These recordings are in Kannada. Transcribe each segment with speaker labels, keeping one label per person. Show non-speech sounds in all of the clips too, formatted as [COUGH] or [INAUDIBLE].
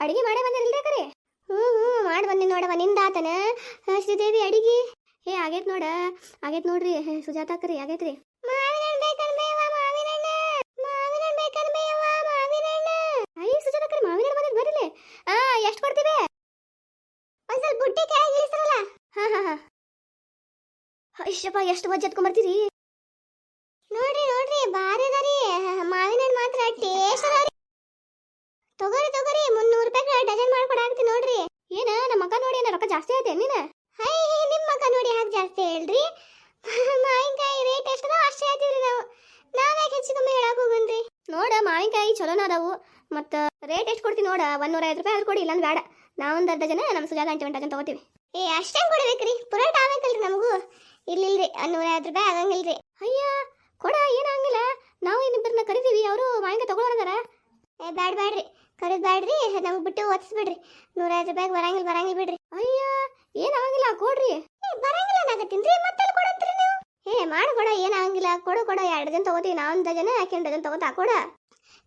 Speaker 1: ಅಡಿಗೆ ಮಾಡೇ ಬಂದಿರಲ್ರಿ ಕರೆ ಹ್ಞೂ ಹ್ಞೂ ಮಾಡಿ ಬಂದಿ ನೋಡವ ನಿಂದಾತನ. ಆತನ ಶ್ರೀದೇವಿ ಅಡಿಗೆ. ಏ ಆಗೈತ್ ನೋಡ ಆಗೈತ್ ನೋಡ್ರಿ. ಸುಜಾತಾ ಕರಿ ಆಗೈತ್ರಿ ಮಾವಿನ ಹಣ್ಣ್ ಬೇಕನ್ಬೇಯವ್ವ, ಮಾವಿನ ಹಣ್ಣ. ಮಾವಿನ ಹಣ್ಣ್ ಬೇಕನ್ಬೇಯವ್ವ, ಮಾವಿನ ಹಣ್ಣ. ಅಯ್ಯ ಸುಜಾತ ಕರಿ ಮಾವಿನ ಹಣ್ಣು ಬಂದಿದ್ ಬರ್ರಿ ಆ ಎಷ್ಟು ಕೊಡ್ತೀವಿ? ಒಂದ್ ಸ್ವಲ್ಪ ಬುಟ್ಟಿ ಕೆಳಗೆ ಇಳಿಸ್ರಲ್ಲ. ಹಾ ಹಾ ಹಾ. ಅಯ್ಯಪ್ಪ ಎಷ್ಟು ವಜ್ಜೆ ಎತ್ಕೊಂಡ್ ನೋಡ್ರಿ ನೋಡ್ರಿ ಬಾರಿ ಅದರಿ. ಮಾವಿನ ಹಣ್ಣು ಮಾತ್ರ ಟೇಸ್ಟ್ ಅದಾರಿ ತಗೋರಿ ತಗೋರಿ. ಡಜನ್ ಮಾಡ್ಕೊಡಾಕ್ತಿ ನೋಡ್ರಿ. ಏನ ನಮ್ಮ ಮಗ ನೋಡಿ ಏನ ರೊಕ್ಕ ಜಾಸ್ತಿ ಐತೆ ನೀನ ಹೈ ನಿಮ್ಮ ಮಗ ನೋಡಿ ಯಾಕೆ ಜಾಸ್ತಿ ಹೇಳ್ರಿ? [LAUGHS] ಮಾವಿನಕಾಯಿ ರೇಟ್ ಎಷ್ಟದ ಅಷ್ಟೇ ಆಯ್ತೀವ್ರಿ ನಾವು. ನಾವ್ ಯಾಕೆ ಹೆಚ್ಚು ಕಮ್ಮಿ ಹೇಳಕ್ ಹೋಗನ್ರಿ ನೋಡ, ಮಾವಿನಕಾಯಿ ಚಲೋನ ಅದಾವು. ಮತ್ತ ರೇಟ್ ಎಷ್ಟು ಕೊಡ್ತೀನಿ ನೋಡ ಒಂದೂರ ಐದು ರೂಪಾಯಿ ಆದ್ರೂ ಕೊಡಿ, ಇಲ್ಲಾಂದ್ರೆ ಬೇಡ. ನಾವೊಂದು ಅರ್ಧ ಜನ ನಮ್ಮ ಸುಜಾತ ಅಂಟಿ ಡಜನ್ ತಗೋತೀವಿ. ಏ ಅಷ್ಟೇ ಕೊಡ್ಬೇಕ್ರಿ. ಪುರಾಟ ಆಗ್ಬೇಕಲ್ರಿ ನಮಗೂ. ಇರ್ಲಿಲ್ರಿ ನೂರ ಐವತ್ತು ರೂಪಾಯಿ ಆಗಂಗಿಲ್ರಿ. ಅಯ್ಯ, ಕೊಡ ಏನಾಗಿಲ್ಲ ನಾವು ಇನ್ನಿಬ್ಬರನ್ನ ಕರಿತೀವಿ, ಅವರು ಮಾವಿನಕಾಯಿ ತಗೊಳ್ಳೋದಾರ ಏ, ಬ್ಯಾಡ್, ಬ್ಯಾಡ್ರಿ. ಕರಿದ್ ಬ್ಯಾಡ್ರಿ ನಮ್ಗೆ ಬಿಟ್ಟು ಒತ್ತಿಸ್ಬಿಡ್ರಿ ನೂರ ಐವತ್ತು ರೂಪಾಯಿಗೆ ಬರಂಗಿಲ್ಲ ಬರಂಗಿಲ್ಲ ಬಿಡ್ರಿ. ಅಯ್ಯ ಆಗಂಗಿಲ್ಲ ಕೊಡ್ರಿ. ಬರಂಗಿಲ್ಲ ನಾಗತ್ತೀನ್ರಿ ಮತ್ತೆ ಕೊಡಂತ್ರಿ ನೀವು. ಏ ಮಾಡಿ ಕೊಡ ಏನಾಗಂಗಿಲ್ಲ ಕೊಡು ಕೊಡ ಎರಡು ದಿನ ತಗೋತೀವಿ ನಾವು ಒಂದು ಡಜನ್ ಯಾಕೆ ಎರಡು ಡಜನ್ ತಗೋತಾ ಕೊಡ.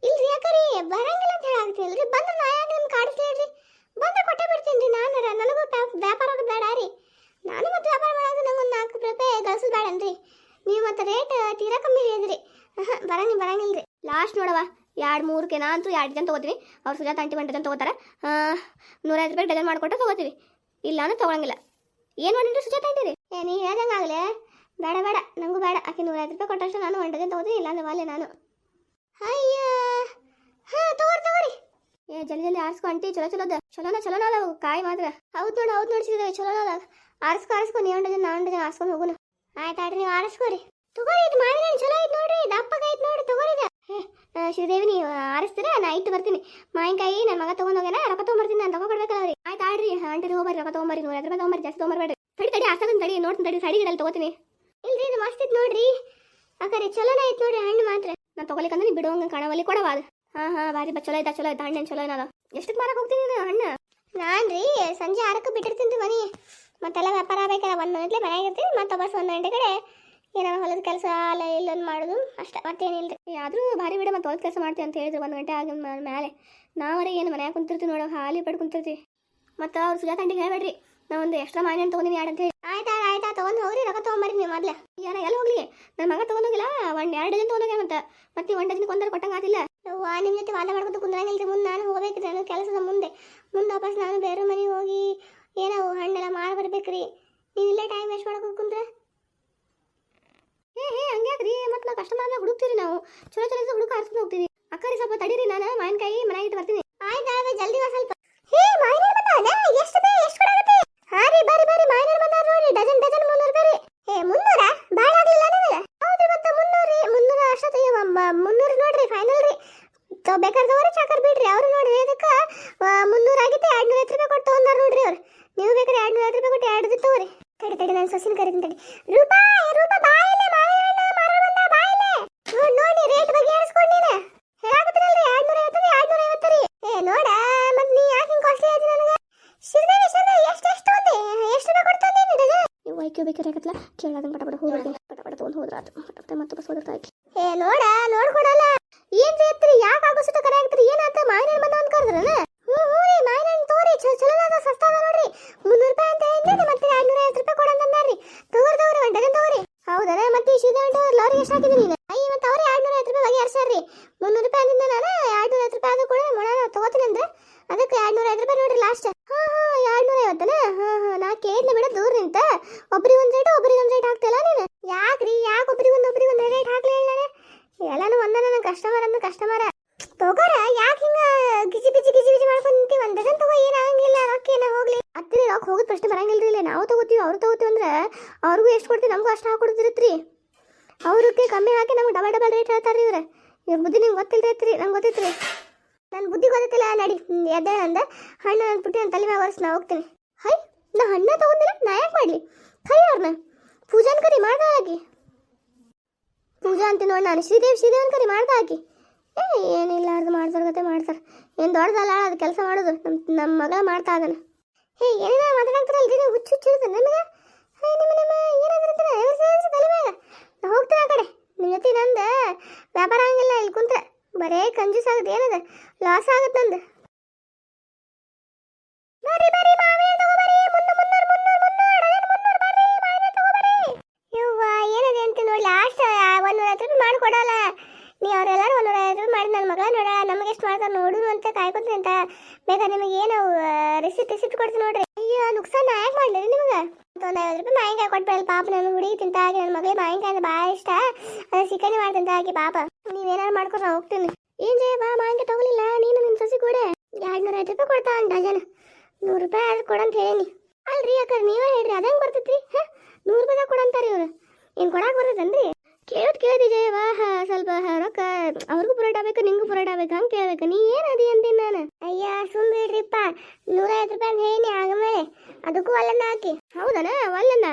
Speaker 1: ಇಲ್ರಿ ಯಾಕರಿ ಬರಂಗಿಲ್ಲ ಅಂತ ಹೇಳಾಗ್ತಿಲ್ರಿ ಬಂದ್ರೆ ನಾ ಯಾಕೆ ನಿಮ್ಗೆ ಕಾಡಿಸ್ಲೇಳ್ರಿ ಬಂದ್ರೆ ಕೊಟ್ಟೆ ಬಿಡ್ತೀನಿ ನಾನು ನನಗೂ ವ್ಯಾಪ್- ವ್ಯಾಪಾರ ಬೇಡ ರೀ. ನಾನು ಮತ್ತೆ ವ್ಯಾಪಾರ ಮಾಡೋದು ನಂಗೊಂದು ಒಂದು ನಾಲ್ಕು ರೂಪಾಯಿ ಗಳಿಸೋದು ಬೇಡನ್ರಿ. ನೀವು ಮತ್ತೆ ರೇಟ್ ತೀರಾ ಕಮ್ಮಿ ಹೇಳಿದ್ರಿ. ಆಹಾ, ಬರಂಗಿಲ್ಲ ಬರಂಗಿಲ್ಲ ರೀ ಲಾಸ್ಟ್ ನೋಡವ ಎರಡು ಮೂರು ನಾ ಅಂತೂ ಎರಡು ಜನ ತೊಗೋತೀವಿ. ಅವ್ರು ಸುಜಾತ ಅಂಟಿ ಒಂದು ಡಜನ್ ತಗೋತಾರೆ. ನೂರೈದು ರೂಪಾಯಿ ಡಜನ್ ಮಾಡಿಕೊಟ್ಟು ತಗೋತೀವಿ. ಇಲ್ಲ ಅಂದ್ರೆ ತಗೊಳಂಗಿಲ್ಲ. ಏನು ಮಾಡಿದ್ರು ಸುಜಾತ ಅಂಟಿರಿ ಏ ನೀ ಹೇಳ್ದಂಗೆ ಆಗಲೇ. ಬೇಡ ಬೇಡ. ನಂಗೂ ಬೇಡ. ಆಕೆ ನೂರೈದು ರೂಪಾಯಿ ಕೊಟ್ಟಷ್ಟು ನಾನು ಒಂದು ಡಜನ್ ಇಲ್ಲ ಇಲ್ಲಾಂದ್ರೆ ವಾಲೆ ನಾನು. ಅಯ್ಯ. ಹಾಂ, ತಗೋರಿ ತಗೋರಿ. ಏ, ಜಲ್ದಿ ಜಲ್ದಿ ಆರಿಸ್ಕೊ ಅಂಟಿ ಚಲೋ ಚಲೋದ ಚಲೋನ ಚಲೋನ ಅಲ್ಲ ಕಾಯಿ ಮಾತ್ರ. ಹೌದು ನೋಡು, ಹೌದು ನೋಡ್ಸಿದ್ರೆ ಚಲೋನ ಅಲ್ಲ ಆರಿಸ್ಕೊ ಆರಿಸ್ಕೊ. ನೀವು ಡಜನ್, ನಾನು ಡಜನ್ ಆರಿಸ್ಕೊಂಡು ಹೋಗುನು. ಆಯ್ತು ಆಡ್ರಿ ನೀವು ಆರಿಸ್ಕೊರಿ. ತಗೋರಿ, ಇದು ಮಾವಿನ ಚಲೋ ಐತೆ ನೋಡ್ರಿ. ದಪ್ಪಗೈತೆ ನೋಡಿ ತಗೋರಿ ಶ್ರೀದೇವಿ, ನೀವು ಆರಿಸ್ತೀರಾ? ನಾ ಇಟ್ಟು ಬರ್ತೀನಿ. ಮಾವಿನಕಾಯಿ ನನ್ನ ಮಗ ತಗೊಂಡ್ ಹೋಗ್ಯಾನ, ರೊಕ್ಕ ತೊಗೊಂಬರ್ತೀನಿ, ನಾನು ತಗೋ ಕೊಡ್ಬೇಕಲ್ಲ ಅವ್ರಿ ಆಯ್ತು, ಆಡ್ರಿ. ಆಂಟಿ ಹೋಗ್ಬರ್ರಿ, ರೊಕ್ಕ ತೊಗೊಂಬರಿ ನೂರ ರೂಪಾಯಿ ತೊಗೊಂಬರಿ ಜಾಸ್ತಿ ತೊಗೊಂಬರ್ಬೇಡ್ರಿ. ತಡಿ ತಡಿ ಆಸನ ತಡಿ, ನೋಡ್ತೀನಿ ತಡಿ ಸಡಿ ಗಿಡಲ್ಲಿ ತೊಗೋತೀನಿ. ಇಲ್ರಿ, ಇದು ಮಸ್ತ್ ಇತ್ತು ನೋಡ್ರಿ. ಅಕ್ಕರೆ ಚಲೋನ ಐತೆ ನೋಡ್ರಿ, ಹಣ್ಣು ಮಾತ್ರ. ನಾನು ತಗೊಲಿಕ್ಕಂದ್ರೆ ನೀವು ಬಿಡುವಂಗೆ ಕಾಣವಲ್ಲಿ ಕೊಡವ ಅದು. ಹಾಂ ಹಾಂ, ಬಾರಿ ಬಾ, ಚಲೋ ಐತ ಚಲೋ ಐತ ಹಣ್ಣು ಚಲೋ ಏನದ. ಎಷ್ಟಕ್ಕೆ ಮಾರಕ್ಕೆ ಹೋಗ್ತೀನಿ ನೀನು, ಹಣ್ಣು? ನಾನು ರೀ ಸಂಜೆ ಆರಕ್ಕೆ ಬಿಟ್ಟಿರ್ತೀನಿ ರೀ ಮನೆ. ಮತ್ತೆಲ್ಲ ವ್ಯಾಪಾರ ಆಗಬೇಕಲ್ಲ, ಒಂದು ಗಂಟೆ ಮನೆಯಾಗಿರ್ತೀನಿ ಮತ್ತೆ ಒಂದು ಗಂಟೆ ಕಡೆ. ಏನೋ ಹೊಲದ ಕೆಲಸ ಅಲ್ಲ ಇಲ್ಲೊಂದು ಮಾಡೋದು, ಅಷ್ಟೇ. ಮತ್ತೇನಿಲ್ಲ ರೀ ಆದರೂ ಭಾರಿ ಬಿಡ, ಮತ್ತೆ ಹೊಲದ ಕೆಲಸ ಮಾಡ್ತೀವಿ ಅಂತ ಹೇಳಿದ್ರು. ಒಂದು ಗಂಟೆ ಆಗಿ ಮೇಲೆ ನಾವರೇ ಏನು ಮನ್ಯಾಗ ಕುಂತಿರ್ತೀವಿ ನೋಡೋ, ಹಾಲಿ ಪಡ್ ಕುಂತಿರ್ತೀವಿ. ಮತ್ತು ಅವ್ರು ಸುಜಾತ ತಂಡಿಗೆ ಹೇಳ್ಬೇಡ್ರಿ, ನಾವು ಒಂದು ಎಕ್ಸ್ಟ್ರಾ ಮಾನ್ಯನ್ ತೊಗೊಂಡಿನಿ ಎರಡು ಅಂತ ಹೇಳಿ. ಆಯ್ತಾ ಆಯ್ತಾ, ತೊಗೊಂಡು ಹೋಗ್ರಿ, ರೊಕ್ಕ ತೊಗೊಂಬರ್ರಿ ನೀವು ಮೊದಲೇ. ಏನ ಎಲ್ಲ ಹೋಗ್ಲಿ? ನನ್ನ ಮಗ ತೊಗೊಂಡೋಗಿಲ್ಲ, ಒಂದು ಎರಡು ದಿನ ತೊಗೊಂಡೋಗ್ಯ ಮತ್ತೆ ಮತ್ತೆ ಒಂದು ಡಜನ್ ಕೊಂದರೆ ಕೊಟ್ಟಂಗೆ ಆಗಿಲ್ಲ ವಾ ನಿಮ್ಮ ಜೊತೆ ವಾದ ಮಾಡ್ಕೊತ ಕುಂದ್ರಂಗಿಲ್ರಿ. ಮುಂದೆ ನಾನು ಹೋಗ್ಬೇಕ್ರಿ ನನ್ನ ಕೆಲಸದ ಮುಂದೆ. ಮುಂದೆ ವಾಪಸ್ ನಾನು ಬೇರೆ ಮನೆಗೆ ಹೋಗಿ, ಏನೋ ಹಣ್ಣೆಲ್ಲ ಮಾರಿ ಬರ್ಬೇಕ್ರಿ. ನೀವು ಇಲ್ಲೇ ಟೈಮ್ ವೇಸ್ಟ್ ಮಾಡಕ್ಕೆ ಕುಂದ್ರೆ. ಏ ಹೇ ಹಂಗ್ಯಾಕ್ರಿ ಮತ್ತೆ ನಾವು ಕಸ್ಟಮರ್ನ ಹುಡುಕ್ತೀರಿ ನಾವು. ಚಲೋ ಚಲೋ ಹುಡುಕ ಹೋಗ್ತೀವಿ. ಅಕ್ಕರಿ ಸ್ವಲ್ಪ ತಡೀರಿ ನಾನು ಮಾವಿನಕಾಯಿ ಮನೆಗೆ ಇಟ್ಟು ಬರ್ತೀನಿ. ಆಯ್ತು ಜಲ್ದಿ ಬಾ ಸ್ವಲ್ಪ. ಹೇ ಮಾವಿನ ಬಂದಾನ ಎಷ್ಟು ಬೇ ಎಷ್ಟು ಕೊಡಾಗತ್ತೆ ಹಾ ರೀ ಬರ್ರಿ ಬರ್ರಿ ಮಾವಿನ ಬಂದಾರ ನೋಡಿ ಡಜನ್ ಡಜನ್ ಮುನ್ನೂರು ರೂಪಾಯಿ ರೀ. ಏ ಮುನ್ನೂರ? ಭಾಳ ಆಗ್ಲಿಲ್ಲ ನನಗೆ. ಹೌದು ಮತ್ತೆ ಮುನ್ನೂರು ರೀ. ಮುನ್ನೂರ ಅಷ್ಟೊತ್ತು ಮುನ್ನೂರು ನೋಡ್ರಿ ಫೈನಲ್ ರೀ. ತೊ ಬೇಕಾದ್ರೆ ಚಾಕರ್ ಬಿಡ್ರಿ. ಅವ್ರು ನೋಡ್ರಿ ಇದಕ್ಕೆ ಮುನ್ನೂರು ಆಗಿತ್ತು ಎರಡು ನೂರ ರೂಪಾಯಿ ಕೊಟ್ಟು ತೊಗೊಂಡಾರ ನೋಡ್ರಿ ಅವ್ರು. ನೀವು ಬೇಕಾದ್ರೆ ಎರಡು ನೂರ ರೂಪಾಯಿ ಕೊಟ್ಟು ಎರಡು ತಗೋರಿ. ತಡಿ ತಡಿ ನಾನು ಸೊಸಿನ ಕರಿತೀನಿ ತಡಿ. ರೂಪಾ ರೂಪಾ ಬಾಯಿಲೆ ಮಾವಿನ ಹಣ್ಣು ಮಾರೋ ಬಂದ ಬಾಯಿಲೆ ನೋಡ್ ನೋಡಿ ರೇಟ್ ಬಗ್ಗೆ ಹೇಳಿಸ್ಕೊಂಡು ನೀನು ಹೇಳಾಕತ್ತೀರಲ್ರಿ ಎರಡು ನೂರ ಐವತ್ತು ಎರಡು ನೂರ ಐವತ್ತು ರೀ ಏ ನೋಡ ಮತ್ತೆ ನೀ ಯಾಕೆ ಹಿಂಗೆ ಕಾಸ್ಟ್ಲಿ ಆಯ್ತು ನನಗೆ ಶಿರ್ದೇವಿ ಶಿರ್ದೇವಿ ಎಷ್ಟು ಎಷ್ಟು ಒಂದೇ ಎಷ್ಟು ರೂಪಾಯಿ ಕೊಡ್ತಾನೆ ನೀನು ಇವು ಐಕ್ಯೂ ಬೇಕಾಗತ್ತಲ್ಲ ಕೇಳೋದನ್ನ ಪಟ ಪಟ ಹೋಗ್ಬಿಡ್ರಿ ತೊಗೊಂಡು ಹೋದ್ರ ಪಟ ಮತ್ತೆ ಬಸ್ ಹೋದ್ರ ಆಯ್ತು ಏ, ನೋಡ, ನೋಡ್ಕೊಡಲ್ಲ. ಏನ್ ರೀ ಯಾಕೆ ಆಗೋಷ್ಟು ಕರೆ ಆಗ್ತೀರಿ? ಏನಾತ ಮಾವಿನ ಬಂದ ಅಂತ ಕರೆದ್ರಲ್ಲ ಹ್ಞೂ ಹ್ಞೂ ರೀ ಮಾವಿನ ತೋರಿ. ಚಲೋ ಅದ, ಸಸ್ತಾ ಅದ ನೋಡ್ರಿ. ಮುನ್ನೂರು ರೂಪಾಯಿ ಅಂತ ಹೇಳಿದ್ರೆ ಮತ್ತೆ ಎರಡು ನೂರ ಐವತ್ತು ರೂಪಾಯಿ ಕೊಡಂತ ರೀ ತಗೋರಿ ತಗೋರಿ, ಒಂದು ಡಜನ್ ತಗೋರಿ. ಹೌದಾ ಮತ್ತೆ ಈ ಲಾರಿ ಎಷ್ಟು ಹಾಕಿದ್ರಿ ನೀನು? ಅಯ್ಯ, ಮತ್ತೆ ಅವ್ರಿ ಎರಡು ನೂರ ಐವತ್ತು ರೂಪಾಯಿ ಬಗೆಹರಿಸ್ಯಾರ್ರಿ. ಮುನ್ನೂರು ರೂಪಾಯಿ ಅಂದಿದ್ದ ನಾನು ಎರಡು ನೂರ ಐವತ್ತು ರೂಪಾಯಿ ಅದು ಕೂಡ ಮೊಳ ತಗೋತೀನಿ ಅಂದ್ರೆ. ಅದಕ್ಕೆ ಎರಡು ನೂರ ಐದು ರೂಪಾಯಿ ನೋಡ್ರಿ ಲಾಸ್ಟ್ ಹಾಂ ಹಾಂ ಎರಡು ನೂರ ಐವತ್ತನ? ಹಾಂ ಹಾಂ, ನಾ ಕೇಳಿದ್ನ ಬಿಡ, ದೂರ ನಿಂತ. ಒಬ್ರಿಗೆ ಒಂದು ರೇಟ್ ಒಬ್ರಿಗೆ ಒಂದು ರೇಟ್ ಹಾಕ್ತಿಲ್ಲ ನೀನು? ಯಾಕ್ರಿ? ಯಾಕೆ ಒಬ್ರಿಗೆ ಒಂದು ಒಬ್ರಿಗೆ ಒಂದು ರೇಟ್ ಹಾಕ್ಲಿ ನಾನು ಎಲ್ಲಾನು ಒಂದ ನನ್ನ ಕಸ್ಟಮರ್ ಅಂದ್ರೆ ಕಸ್ಟಮರ ತಗೋರ, ಯಾಕೆ ಹಿಂಗ ಗಿಜಿ ಬಿಜಿ ಗಿಜಿ ಬಿಜಿ ಮಾಡ್ಕೊಂಡು ನಿಂತಿ? ಒಂದ್ ಡಜನ್ ತಗೋ ಏನಾಗಂಗಿಲ್ಲ ರೊಕ್ಕ ಏನ ಹೋಗ್ಲಿ. ಹತ್ತಿರ ರೊಕ್ಕ ಹೋಗೋದು ಪ್ರಶ್ನೆ ಬರಂಗಿಲ್ರಿ ಇಲ್ಲಿ. ನಾವು ತಗೋತೀವಿ, ಅವ್ರು ತಗೋತೀವಿ ಅಂದ್ರೆ ಅವ್ರಿಗೂ ಎಷ್ಟು ಕೊಡ್ತೀವಿ, ನಮಗೂ ಅಷ್ಟು ಹಾಕೊಡ್ತಿರತ್ರಿ ಅವ್ರಕ್ಕೆ ಕಮ್ಮಿ ಹಾಕಿ ನಮ್ಗೆ ಡಬಲ್ ಡಬಲ್ ರೇಟ್ ಹೇಳ್ತಾರೆ ಇವ್ರೆ. ಇವ್ರ ಬುದ್ಧಿ ನಿಮ್ಗೆ ಗೊತ್ತಿಲ್ದೈತ್ರಿ ನಂಗೆ ಗೊತ್ತೈತ್ರಿ. ನನ್ನ ಬುದ್ಧಿ ಗೊತ್ತಿಲ್ಲ, ನಡಿ. ಎದ್ದೆ ಅಂದ, ಹಣ್ಣು ನನ್ನ ಪುಟ್ಟಿ ನನ್ನ ತಲೆ ಮ್ಯಾಗ ಹೋಗ್ತೀನಿ. ಹೈ, ನಾ ಹಣ್ಣ ತಗೊಂಡಿಲ್ಲ, ನಾ ಯಾಕೆ ಮಾಡಲಿ? ಕೈ ಅವ್ರನ್ನ ಪೂಜಾನ್ ಕರೆ ಮಾಡ್ದ ಆಗಿ ಪೂಜಾ ಅಂತ ನೋಡಿ ನಾನು ಶ್ರೀದೇವ್ ಶ್ರೀದೇವ್ ಕರಿ ಮಾಡ್ದ ಆಗಿ ಏ, ಏನಿಲ್ಲ ಅದು ಮಾಡ್ತಾರ ಗತೆ ಮಾಡ್ತಾರೆ. ಏನು ದೊಡ್ಡದಲ್ಲ, ಅದು ಕೆಲಸ ಮಾಡೋದು. ನಮ್ಮ ನಮ್ಮ ಮಗ ಮಾಡ್ತಾ ಅದನ್ನು ಹೇ ಏನಿಲ್ಲ ಮಾತಾಡ್ತಾರಲ್ರಿ ನೀವು? ಹುಚ್ಚು ಹುಚ್ಚಿರುತ್ತೆ ನನಗೆ ಹೇ, ನಿಮ್ಮ ನಿಮ್ಮ ಏನಾದ್ರಂತಾರೆ ನಾ ಹೋಗ್ತೀನಿ ಆ ಕಡೆ. ನಿಮ್ಮ ಜೊತೆ ನಂದು ವ್ಯಾಪಾರ ಹಂಗಿಲ್ಲ ಇಲ್ಲಿ ಕುಂತ್ರೆ. ಬರೇ ಕಂಜೂಸ್ ಆಗುತ್ತೆ ಏನದು? ಲಾಸ್ ಆಗುತ್ತೆ ನಂದು. ಬರೀ ಬರೀ ತಗೋ ತಗೋಬರಿ ಮುಂದೆ ಐವತ್ತು ಮಾಡಿಕೊಡಲ್ಲ. ನೀ ಅವರೆಲ್ಲರೂ ಒಂದೂರ ಐವತ್ತು ಮಾಡಿ ನನ್ನ ಮಗಳ ನೋಡ, ನಮಗೆ ಎಷ್ಟು ಮಾಡ್ತಾರೆ ನೋಡು ಅಂತ ಕಾಯ್ಕೊತೀನಿ ಅಂತ. ಬೇಕಾ ನಿಮಗೆ ಏನು ರಿಸಿಪ್ಟ್ ರಿಸಿಪ್ಟ್ ಕೊಡ್ತೀನಿ ನೋಡ್ರಿ. ಅಯ್ಯೋ ನುಕ್ಸಾನ ಯಾಕೆ ಮಾಡಲಿ ನಿಮಗೆ? ಒಂದು ಐವತ್ತು ರೂಪಾಯಿ ಮಾವಿನಕಾಯಿ ಕೊಟ್ಬಿಡಲ್ಲ ಪಾಪ ನನ್ನ ಹುಡುಗಿ ತಿಂತ ಹಾಗೆ ನನ್ನ ಮಗಳಿಗೆ ಮಾವಿನಕಾಯಿ ಅಂದ್ರೆ ಭಾಳ ಇಷ್ಟ. ಅದು ಚಿಕನ್ ಮಾಡ್ತಿಂತ ಆಗಿ ಪಾಪ. ನೀವೇನಾರು ಮಾಡ್ಕೊಂಡು ನಾನು ಹೋಗ್ತೀನಿ. ಏನು ಜಯ ಬಾ, ಮಾವಿನಕಾಯಿ ತಗೊಳ್ಳಿಲ್ಲ ನೀನು ನಿಮ್ಮ ಸಸಿ ಕೊಡೆ? ಎರಡು ನೂರ ಐವತ್ತು ರೂಪಾಯಿ ಕೊಡ್ತಾ ಅಂತ ಜನ ನೂರು ರೂಪಾಯಿ ಆದ್ರೆ ಕೊಡಂತ ಹೇಳೀನಿ. ಅಲ್ರಿ ಅಕ್ಕ, ನೀವೇ ಹೇಳ್ರಿ ಅದಂಗೆ ಬರ್ತೈತಿ ಹಾಂ? ನೂರು ರೂಪಾಯಿ ಕೊಡಂತಾರೆ ಇವ್ರು ಏನು ಕೊಡಕ್ಕೆ ಬರ್ತದೇನ್ರಿ ಕೇಳೋದು ಕೇಳಿದೆ ಜಯವ ಸ್ವಲ್ಪ ರೊಕ್ಕ ಅವ್ರಿಗೂ ಪುರೋಟ ಬೇಕು ನಿಂಗೂ ಪುರೋಟ ಬೇಕು ಹಂಗೆ ಕೇಳ್ಬೇಕು. ನೀ ಏನು ಅದಿ ಅಂತೀನಿ ನಾನು? ಅಯ್ಯ ಸುಮ್ ಬಿಡ್ರಿಪ್ಪ ನೂರೈವತ್ತು ರೂಪಾಯಿ ಹೇಳಿ ಆಗಮೇಲೆ ಅದಕ್ಕೂ ಒಲ್ಲನ್ನ ಹಾಕಿ. ಹೌದನ? ಒಲ್ಲನ್ನ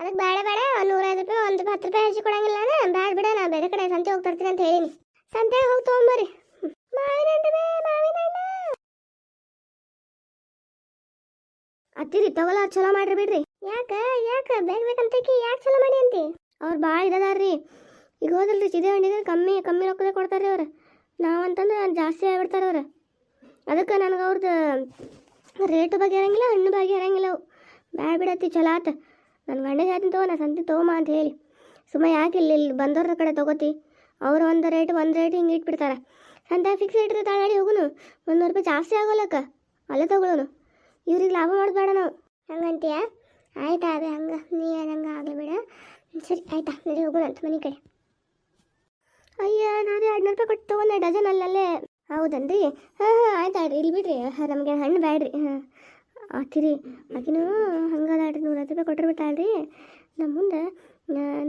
Speaker 1: ಅದಕ್ಕೆ ಬೇಡ ಬೇಡ. ನೂರೈವತ್ತು ರೂಪಾಯಿ ಒಂದು ಹತ್ತು ರೂಪಾಯಿ ಹೆಚ್ಚು ಕೊಡಂಗಿಲ್ಲ ಬೇಡ ಬಿಡ ನಾ ಬೇರೆ ಕಡೆ ಸಂತೆ ಹೋಗಿ ತರ್ತೀನಿ ಅಂತ ಹೇಳೀನಿ. ಸಂತೆ ಹೋಗಿ ತೊಗೊಂಬರಿ ಅತ್ತಿರಿ ತಗೊಲ್ಲ ಚಲೋ ಮಾಡ್ರಿ ಬಿಡ್ರಿ. ಯಾಕ ಯಾಕ? ಬೇಗ ಬೇಕಂತಕಿ ಯಾಕೆ ಚಲೋ ಮಾಡಿ ಅಂತಿ? ಅವ್ರು ಭಾಳ ಇದಾರ್ರಿ ಈಗ ಹೋದಲ್ರಿ ಚಿದೆ ಹಣ್ಣಿಗೆ ಕಮ್ಮಿ ಕಮ್ಮಿ ರೊಕ್ಕದಾಗ ಕೊಡ್ತಾರೆ ಅವ್ರು. ನಾವಂತಂದ್ರೆ ಜಾಸ್ತಿ ಆಗಿಬಿಡ್ತಾರೆ ಅವ್ರು. ಅದಕ್ಕೆ ನನಗೆ ಅವ್ರದ್ದು ರೇಟ್ ಬಗ್ಗೆ ಇರಂಗಿಲ್ಲ, ಹಣ್ಣು ಬಗ್ಗೆ ಇರಂಗಿಲ್ಲ ಅವು. ಬ್ಯಾಡ ಬಿಡತ್ತಿ ಚಲೋ ಆತ. ನನ್ನ ಗಂಡ ಹೇಳ್ತೀನಿ ತಗೋ, ನಾ ಸಂತಿ ತಗೋಮ ಅಂತ ಹೇಳಿ. ಸುಮ್ಮ ಯಾಕೆ ಇಲ್ಲಿ ಇಲ್ಲಿ ಬಂದವ್ರ ಕಡೆ ತಗೋತಿ? ಅವ್ರು ಒಂದು ರೇಟ್ ಒಂದು ರೇಟ್ ಹಿಂಗೆ ಇಟ್ಬಿಡ್ತಾರೆ. ಅಂತ ಫಿಕ್ಸ್ ರೇಟ್ ತಾಳಾಡಿ ಹೋಗುನು. ಒಂದು ರೂಪಾಯಿ ಜಾಸ್ತಿ ಆಗೋಲ್ಲಕ್ಕ ಅಲ್ಲೇ ತಗೊಳ್ಳೋನು ಇವ್ರಿಗೆ ಲಾಭ ಮಾಡಬೇಡ ನಾವು. ಹಂಗಂತೀಯ? ಆಯ್ತಾ ಅದೇ ಹಂಗೆ. ನೀ ಹಂಗೆ ಆಗಲಿ ಬೇಡ. ಸರಿ, ಆಯ್ತಾ ನಡಿ ಹೋಗೋಣ ಅಂತ ಮನೆ ಕಡೆ. ಅಯ್ಯ, ನಾನೇ ಎರಡು ನೂರು ರೂಪಾಯಿ ಕೊಟ್ಟು ತೊಗೊಂಡೆ, ಡಜನ್ ಅಲ್ಲಲ್ಲೇ. ಹೌದನ್ರಿ? ಹಾಂ ಹಾಂ, ಆಯ್ತು ಆಡ್ರಿ ಇಲ್ಲಿ ಬಿಡ್ರಿ. ನಮಗೆ ಹಣ್ಣು ಬೇಡ್ರಿ ಹಾಂ. ಆತಿರಿ ಆಕಿನೂ ಆಡ್ರಿ ನೂರ ರೂಪಾಯಿ ಕೊಟ್ಟಿರ್ಬಿಟ್ಟಾಳ್ರಿ ನಮ್ಮ ಮುಂದೆ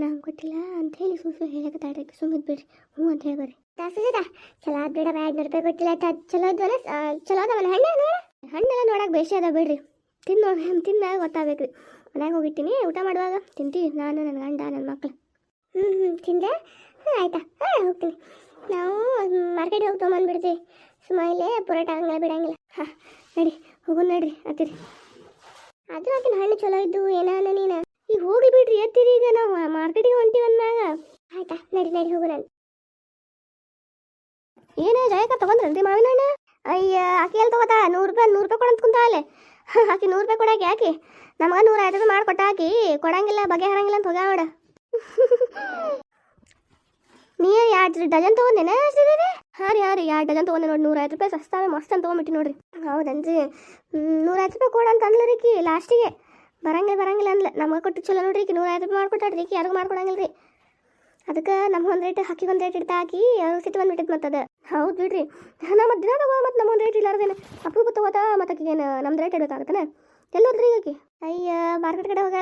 Speaker 1: ನಾನು ಕೊಟ್ಟಿಲ್ಲ ಅಂತ ಹೇಳಿ ಸುಸು ತಾಡ್ರಿ ಸುಮ್ಮನೆ ಬಿಡ್ರಿ ಹ್ಞೂ ಅಂತ ಹೇಳಿ ಜಾಸ್ತಿ ಸುಜಿತ, ಚಲೋ ಆದ್ ಬೇಡ ಎರಡು ನೂರು ರೂಪಾಯಿ ಕೊಟ್ಟಿಲ್ಲ ಆಯ್ತಾ ಚಲೋ ಇದ್ವಲ್ಲ ಚಲೋ ಅದಾವಲ್ಲ ಹಣ್ಣು ಹಣ್ಣೆಲ್ಲ ನೋಡಕ್ಕೆ ಬೇಷ ಅದ ಬಿಡ್ರಿ. ತಿನ್ನೋ ತಿನ್ನ ಗೊತ್ತಾಗಬೇಕು ರೀ ಮನ್ಯಾಗ ಹೋಗಿರ್ತೀನಿ. ಊಟ ಮಾಡುವಾಗ ತಿಂತೀವಿ. ನಾನು, ನನ್ನ ಗಂಡ, ನನ್ನ ಮಕ್ಕಳು ಹ್ಞೂ ಹ್ಞೂ ತಿಂದೆ ಹಾಂ ಆಯ್ತಾ? ಹಾಂ, ಹೋಗ್ತೀನಿ. ನಾವು ಮಾರ್ಕೆಟ್ ಹೋಗಿ ತೊಗೊಂಬಂದ್ಬಿಡ್ತೀವಿ. ಸುಮ್ಮ ಇಲ್ಲೇ ಪುರೋಟ ಹಂಗೆಲ್ಲ, ಬಿಡಂಗಿಲ್ಲ. ಹಾಂ, ನಡಿ, ಹೋಗೋಣ ನಡ್ರಿ ಅತ್ತಿರಿ ಆದರೂ ಆಕಿನ ಹಣ್ಣು ಚಲೋ ಇದ್ದು ಏನಾನ ನೀನು? ಈಗ ಹೋಗಿ ಬಿಡ್ರಿ ಎತ್ತಿರಿ ಈಗ ನಾವು ಮಾರ್ಕೆಟಿಗೆ ಹೊಂಟಿವಿ ಅಂದಾಗ ಆಯ್ತಾ, ನಡಿ ನಡಿ, ಹೋಗೋಣ ಏನೇ, ಜಯಕ ತಗೊಂಡ್ರಲ್ರಿ ಮಾವಿನ ಹಣ್ಣು? ಅಯ್ಯ, ಆಕೆ ಎಲ್ಲಿ ತಗೋತಾ ನೂರು ರೂಪಾಯಿ ನೂರು ರೂಪಾಯಿ ಕೊಡಂತ ಕುಂತಾಳೆ. ಆಕೆ ನೂರು ರೂಪಾಯಿ ಕೊಡಾಕಿ ಯಾಕೆ? ನಮಗೆ ನೂರ ಐವತ್ತು ರೂಪಾಯಿ ಕೊಟ್ಟಾಕಿ ಕೊಡಂಗಿಲ್ಲ ಬಗೆಹರಂಗಿಲ್ಲ ಅಂತ ಹೋಗ್ಯಾವಡ ನೀ ಎರಡು ಡಜನ್ ತೊಗೊಂಡೇನ ಹಾಂ ರೀ ಹಾಂ ರೀ ಎರಡು ಡಜನ್ ತೊಗೊಂಡೆ ನೋಡಿ ನೂರೈವತ್ತು ರೂಪಾಯಿ ಸಸ್ತಾವೆ, ಮಸ್ತ್ ಅಂತ ತೊಗೊಂಬಿಟ್ಟು ನೋಡ್ರಿ. ಹೌದನ್ರಿ? ನೂರೈವತ್ತು ರೂಪಾಯಿ ಕೊಡ ಅಂತ ಅಂದ್ಲ ರೀಕಿ ಲಾಸ್ಟಿಗೆ. ಬರಂಗಿಲ್ಲ ಬರಂಗಿಲ್ಲ ಅಂದ್ಲ. ನಮಗೆ ಕೊಟ್ಟು ಚಲೋ ನೋಡ್ರಿ ಈಕಿ ನೂರೈವತ್ತು ರೂಪಾಯಿ ಮಾಡ್ಕೊಟ್ಟಾಡ್ರಿ ಈಗ ಯಾರಿಗೂ ಮಾಡ್ಕೊಡಂಗಿಲ್ಲ ರೀ ಅದಕ್ಕೆ ನಮ್ಮ ಒಂದು ರೇಟ್ ಹಾಕಿ ಒಂದು ರೇಟ್ ಇಡ್ತಾ ಹಾಕಿ ಅವ್ರಿಗೆ ಸಿಟ್ಟು ಬಂದ್ಬಿಟ್ಟಿತ್ತು ಮತ್ತೆ ಅದು. ಹೌದು ಬಿಡ್ರಿ. ನಮ್ಮ ದಿನ ತಗೋ ಮತ್ತು ನಮ್ಮ ಒಂದು ರೇಟ್ ಇಲ್ಲಾರ್ದೇನೆ. ಅಪ್ರೂಪ ತಗೋತಾ ಮತ್ತೆ ಆಕಿಗೇನು ನಮ್ದು ರೇಟ್ ಇಡಬೇಕಾಗತ್ತೇನೆ ಎಲ್ಲಿ ಹೋದ್ರಿ ಅಯ್ಯೋ, ಮಾರ್ಕೆಟ್ ಕಡೆ ಹೋಗ.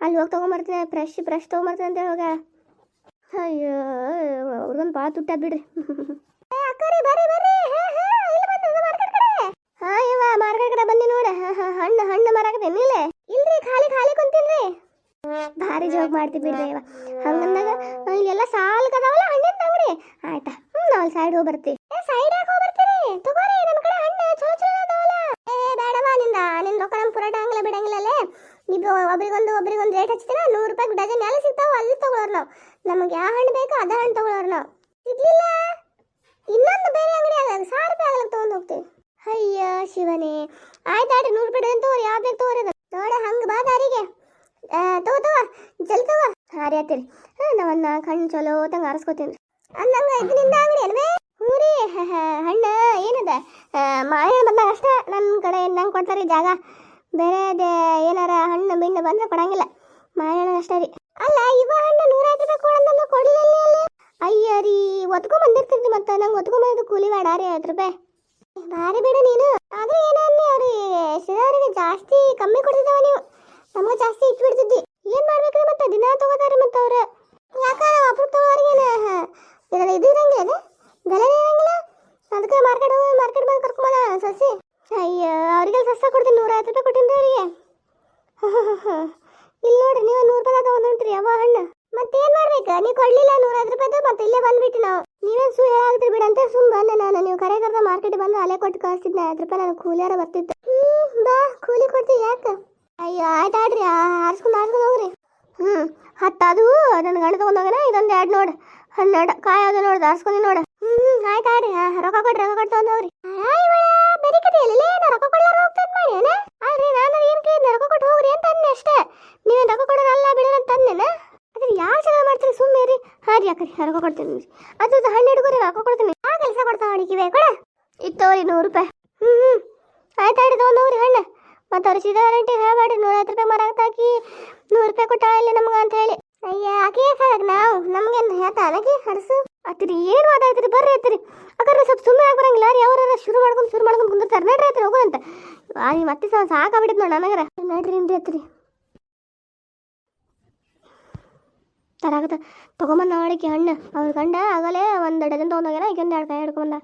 Speaker 1: ಅಲ್ಲಿ ಹೋಗಿ ತೊಗೊಂಬರ್ತೀನಿ ಫ್ರೆಶ್ ಫ್ರೆಶ್ ತೊಗೊಂಬರ್ತೀನಿ ಅಂತ ಹೋಗ. ಅಯ್ಯೋ, ಅವ್ರಿಗೊಂದು ಭಾಳ ತುಟ್ಟಾದ ಬಿಡ್ರಿ. ಅಕ್ಕರಿ, ಬರ್ರಿ ಬರ್ರಿ. ಹಾ ಮಾರ್ಕೆಟ್ ಕಡೆ. ಬಂದಿ ನೋಡ. ಹಣ್ಣು ಹಣ್ಣು ಮಾರಾಕತ್ತೇನಿ ಇಲ್ಲೇ ಇಲ್ರಿ, ಖಾಲಿ ಖಾಲಿ ಕುಂತೀನ್ರಿ. ಭಾರಿ ಜೋಕ್ ಮಾಡ್ತೀವಿ ಬಿಡ್ರಿ ಇವ ಹಂಗಂದಾಗ ಇಲ್ಲೆಲ್ಲ ಸಾಲ್ ಕದಾವಲ್ಲ ಹಣ್ಣಿನ ಅಂಗಡಿ. ಆಯ್ತಾ, ಹ್ಮ್, ನಾವ್ ಸೈಡ್ ಹೋಗಿ ಬರ್ತೀವಿ. ಸೈಡ್ ಯಾಕೆ ಹೋಗಿ ಬರ್ತೀರಿ? ತಗೋರಿ ನಮ್ಮ ಕಡೆ ಹಣ್ಣು ಚಲೋ ನೀವು ಒಬ್ರಿಗೊಂದು ಒಬ್ರಿಗೊಂದು ರೇಟ್ ಹಚ್ತೀನ ನೂರು ರೂಪಾಯಿ ಡಜನ್ ಎಲ್ಲ ಸಿಗ್ತಾವ, ಅಲ್ಲಿ ತಗೊಳ್ಳೋರು ನಾವು. ನಮಗೆ ಯಾವ ಹಣ್ಣು ಬೇಕೋ ಅದ ಹಣ್ಣು ತಗೊಳ್ಳೋರು ನಾವು. ಸಿಗ್ಲಿಲ್ಲ. ಇನ್ನೊಂದು ಬೇರೆ ಅಂಗಡಿ ಆಗಲ್ಲ ಸಾವಿರ ರೂಪಾಯಿ ಆಗಲ್ಲ, ತಗೊಂಡು ಹೋಗ್ತೀವಿ. ಅಯ್ಯ ಶಿವನೇ. ಆಯ್ತು ನೂರು ರೂಪಾಯಿ ಡಜನ್ ತಗೋರಿ, ಯಾವ್ದು ಬೇಕು ತಗೋರಿ ನೋಡ, ಹಂಗೆ ಬಾ ದಾರಿಗೆ. ತಗೋ ತಗೋ, ಜಲ್ ತಗೋ. ಹಾರಿ ಆತಿರಿ ನಾವು ಒಂದು ನಾಲ್ಕು ಹಣ್ಣು ಚಲೋ ತಂಗ ಆರಿಸ್ಕೋತೀನಿ ಅಂದಂಗ ಇದರಿಂದ ಅಂಗಡಿ ಅಲ್ವೇ? ಹ್ಞೂ ರೀ, ಹ- ಹ- ಹಣ್ಣು, ಏನದ? ಮಾವಿನ ಬಂದಾಗ ಅಷ್ಟೇ ನನ್ನ ಕಡೆ, ನಂಗೆ ಕೊಡ್ತಾರೆ ಜಾಗ. ಬೇರೆ ಏನಾರ ಹಣ್ಣು ಬಿಣ್ಣು ಬಂದ್ರೆ ಕೊಡಂಗಿಲ್ಲ. ಮಾಡೋಣ ಅಷ್ಟೇ ರೀ. ಅಲ್ಲ, ಇವ ಹಣ್ಣು ನೂರೈವತ್ತು ರೂಪಾಯಿ ಕೊಡಂತಂದ್ರೆ ಕೊಡಲಿಲ್ಲ ಅಲ್ಲಿ? ಅಯ್ಯ ರೀ ಒತ್ಕೊಂಡ್ ಬಂದಿರ್ತಿದ್ರಿ ಮತ್ತೆ, ನಂಗೆ ಒತ್ಕೊಂಡ್ ಬಂದಿದ್ದು ಕೂಲಿ ಬೇಡ ರೀ ಐದು ರೂಪಾಯಿ ಭಾರಿ ಬಿಡು ನೀನು. ಆದ್ರೆ ಏನನ್ನಿ ಅವ್ರಿ ಸಿದವರಿಗೆ ಜಾಸ್ತಿ ಕಮ್ಮಿ ಕೊಡ್ತಿದ್ದಾವ ನೀವು. ನಮಗೆ ಜಾಸ್ತಿ ಇಟ್ಬಿಡ್ತಿದ್ದಿ ಏನ್ ಮಾಡ್ಬೇಕ್ರಿ ಮತ್ತೆ, ದಿನ ತಗೋತಾರೆ ಮತ್ತೆ ಅವ್ರ. ಯಾಕ ಅಪ್ರೂಪ್ ತಗೋರಿಗೆ ಇದು ಇರಂಗಿಲ್ಲ ಬೆಲೆ ಇರಂಗಿಲ್ಲ. ಅದಕ್ಕೆ ಮಾರ್ಕೆಟ್ ಹೋಗಿ ಮಾರ್ಕೆಟ್ ಬಂದು ಕರ್ಕೊಂಬೋದ ಸಸಿ? ಅಯ್ಯ ಅವ್ರಿಗೆಲ್ಲ ಸಸ್ತ ಕೊಡ್ತೀನಿ. ನೂರ ಐವತ್ತು ರೂಪಾಯಿ ಕೊಟ್ಟಿನಿ ಅವರಿಗೆ. [LAUGHS] ಇಲ್ಲಿ ನೋಡ್ರಿ, ನೀವು ನೂರು ರೂಪಾಯಿ ತಗೊಂಡ್ರಿ ಅವ ಹಣ್ಣು ಮತ್ತೇನ್ ಮಾಡ್ಬೇಕು? ನೀವು ಕೊಡ್ಲಿಲ್ಲ ನೂರ ಐವತ್ತು ರೂಪಾಯಿ ಮತ್ತೆ ಇಲ್ಲೇ ಬಂದ್ಬಿಟ್ಟು ನಾವು. ನೀವೇನು ಸು ಹೇಳಾಗ್ತೀರಿ ಬಿಡ. ಅಂತ ಸುಮ್ ಬಂದೆ ನಾನು. ನೀವು ಕರೆ ಕರೆದ ಮಾರ್ಕೆಟ್ ಬಂದು ಅಲ್ಲೇ ಕೊಟ್ಟು ಕಳಿಸ್ತಿದ್ದೆ ಐವತ್ತು ರೂಪಾಯಿ ನಾನು ಕೂಲಿಯಾರ ಬರ್ತಿತ್ತು. ಹ್ಮ್, ಬಾ, ಕೂಲಿ ಕೊಡ್ತೀವಿ ಯಾಕೆ? ಅಯ್ಯೋ, ಆಯ್ತು ಆಡ್ರಿ. ಆರಿಸ್ಕೊಂಡು ಆರಿಸ್ಕೊಂಡು ಹೋಗ್ರಿ. ಹ್ಞೂ ಹತ್ತು ಅದು ನನ್ನ ಗಂಡ ತೊಗೊಂಡೋಗನ ಇದೊಂದು ಎರಡು ನೋಡು. ಹನ್ನೆರಡು. ಕಾಯಿ ಅದು ನೋಡು. ಆರಿಸ್ಕೊಂಡು ನೋಡು. ಹ್ಞೂ ಹ್ಞೂ ಆಯ್ತಾಡ್ರಿ ರೊಕ್ಕ ಕೊಡ್ರಿ, ರೊಕ್ಕ ತೊಗೊಂಡು ಹೋಗ್ರಿ ಬರೀ ಕಥೆಯಲ್ಲಿ ರೊಕ್ಕ ಕೊಡ್ಲಾರ ಹೋಗ್ತದ ಮಾಡಿ ಅಲ್ರಿ ನಾನು ಏನು ಕೇಳಿದ್ದೆ ರೊಕ್ಕ ಕೊಟ್ಟು ಹೋಗ್ರಿ ಅಂತ ಅಂದೆ ಅಷ್ಟೇ. ನೀವೇನು ರೊಕ್ಕ ಕೊಡೋರಲ್ಲ ಬಿಡೋಣ ಅಂತ ಅಂದೇನ ಅದ್ರ ಯಾವ ಜಗಳ ಮಾಡ್ತೀರಿ ಸುಮ್ಮನೆ ರೀ ಹಾಂ ರೀ ಅಕ್ಕರಿ ರೊಕ್ಕ ಕೊಡ್ತೀನಿ ಅದು ಹಣ್ಣು ಕೊಡ್ತೀನಿ. ಆ ಕೆಲಸ ಕೊಡ್ತಾವ ಅಡಿಕಿವೆ ಕೊಡ ಇತ್ತು ನೂರು ರೂಪಾಯಿ. ಹ್ಞೂ ಹ್ಞೂ ಆಯ್ತು ಆಡಿ ತೊಗೊಂಡು ಹೋಗ್ರಿ ಹಣ್ಣು. ಮತ್ತು ಅವ್ರು ಸೀದಾ ನೂರೈವತ್ತು ರೂಪಾಯಿ ಮರ ಹಾಕಿ, ನೂರು ರೂಪಾಯಿ ಕೊಟ್ಟಾಳ ಇಲ್ಲಿ ನಮ್ಗೆ ಅಂತ ಹೇಳಿ. ಅಯ್ಯ ಆಕೆ ನಾವು? ನಮ್ಗೆ ಹೇಳ್ತಾ ಅಲ್ಲಕಿ ಹಡಸು ಅತ್ತಿರಿ ಏನು ಮಾತಾಡ್ತೀರಿ ಬರ್ರಿ ಅತ್ತಿರಿ ಅಕ್ಕಾರೆ ಸ್ವಲ್ಪ ಸುಮ್ಮನೆ ಆಗಿ ಬರಂಗಿಲ್ಲ? ರೀ ಅವ್ರ ಶುರು ಮಾಡ್ಕೊಂಡು ಶುರು ಮಾಡ್ಕೊಂಡು ಕುಂದಿರ್ತಾರೆ. ನಡ್ರಿ ಅತ್ತಿರಿ ಹೋಗೋಣಂತ ಆ ಮತ್ತೆ ಸಾ ಸಹ ಸಾಕಾಗ್ಬಿಟ್ಟಿದ್ ನೋಡಿ ನನಗರ. ನಡ್ರಿ ನಿಮ್ದು ಅತ್ತಿರಿ ತರಾಗತ್ತ ತೊಗೊಂಬಂದ ಅವಳಿಗೆ ಹಣ್ಣು. ಅವ್ರ ಗಂಡ ಆಗಲೇ ಒಂದು ಡಜನ್ ತೊಗೊಂಡೋಗ್ಯಾರ ಈಗ ಒಂದು ಎರಡು ಕಾಯಿ ಹಿಡ್ಕೊಂಬಂದ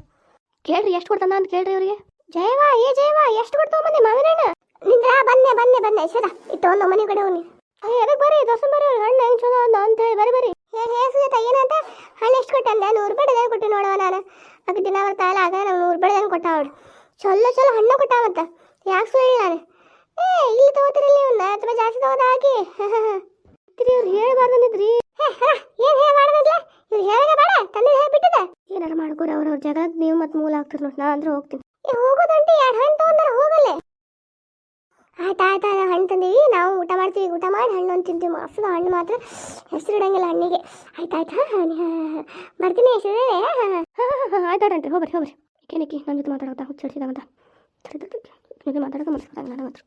Speaker 1: ಕೇಳ್ರಿ ಎಷ್ಟು ಕೊಡ್ತಾನ ಅಂತ ಕೇಳ್ರಿ ಅವ್ರಿಗೆ ಜಯವಾ ಏ ಜಯವಾ ಎಷ್ಟು ಕೊಡ್ತಾವ ಬಂದೆ ಮಾವಿನ ಹಣ್ಣು ನಿಂದ್ರ ಬನ್ನೆ ಬನ್ನೆ ಬನ್ನೆ ಸರ ಇದು ಒಂದು ಮನೆ ಕಡೆ ಹೋಗಿ ಎದಕ್ಕೆ ಬರ್ರಿ? ದೋಸೆ ಬರ್ರಿ ಅವ್ರಿಗೆ ಹಣ್ಣು ಹೆಂಗೆ ಚಲೋ ಅಂತ ಹೇಳಿ. ಬರ್ರಿ ಬರ್ರಿ ಹೇ ಹೇ ಸುಜಾತ ಏನಂತ ಹಣ್ಣು ಎಷ್ಟು ಕೊಟ್ಟೆ ಅಂದೆ ನೂರು ರೂಪಾಯಿ ಡಜನ್ ಕೊಟ್ಟು ನೋಡುವ ನಾನು ಆಕೆ ದಿನ ಬರ್ತಾಯಿಲ್ಲ ಆಗ ನಾವು ನೂರು ರೂಪಾಯಿ ಡಜನ್ ಕೊಟ್ಟ ಅವಳು ಚಲೋ ಚಲೋ ಕೊಟ್ಟಾವಂತ ಯಾಕೆ ಸುಳ್ಳು ನಾನು ಏ ಇಲ್ಲಿ ತಗೋತಿರಲಿ ನೀವು ಅಥವಾ ಜಾಸ್ತಿ ತಗೋದ ಹಾಕಿ ತಿರಿ ಹೇಳ್ಬಾರ್ದು ಹೇಳ್ಬಾರ್ದಂದಿದ್ರಿ ಏನ್ ಹೇಳ್ಬಾರ್ದಿಲ್ಲ ಇವ್ರು ಹೇಳಗ ಬೇಡ. ತಂದೆ ಹೇಳ್ಬಿಟ್ಟಿದೆ ಏನಾರ ಮಾಡ್ಕೊರಿ ಅವ್ರ ಅವ್ರ ಜಾಗ ನೀವು ಮತ್ತೆ ಮೂಲ ಆಗ್ತಿರ್ ನೋಡಿ. ನಾ ಅಂದ್ರೆ ಹೋಗ್ತೀನಿ. ಏ ಹೋಗೋದಂಟಿ. ಎರಡು ಹಣ್ಣು ತಗೊಂಡ್ರೆ ಹೋಗಲ್ಲೇ. ಆಯ್ತು ಆಯ್ತು ಆಯ್ತು ಹಣ್ಣು ತಂದೀವಿ. ನಾವು ಊಟ ಮಾಡ್ತೀವಿ. ಊಟ ಮಾಡಿ ಹಣ್ಣು ಒಂದು ತಿಂತೀವಿ. ಮಸ್ತ್ ಹಣ್ಣು ಮಾತ್ರ. ಹೆಸರು ಇಡಂಗಿಲ್ಲ ಹಣ್ಣಿಗೆ. ಆಯ್ತು ಆಯ್ತು ಬರ್ತೀನಿ ಹೆಸರು ಆಯ್ತು ಆಡ್ರಿ ಹೋಗ್ರಿ ಹೋಗ್ರಿ ಏನಕ್ಕೆ ನನ್ನ ಜೊತೆ ಮಾತಾಡೋದ? ಹುಚ್ಚಿಡ್ಸಿದಂತ ಜೊತೆ ಮಾತಾಡೋಕೆ ಮನಸ್ಸು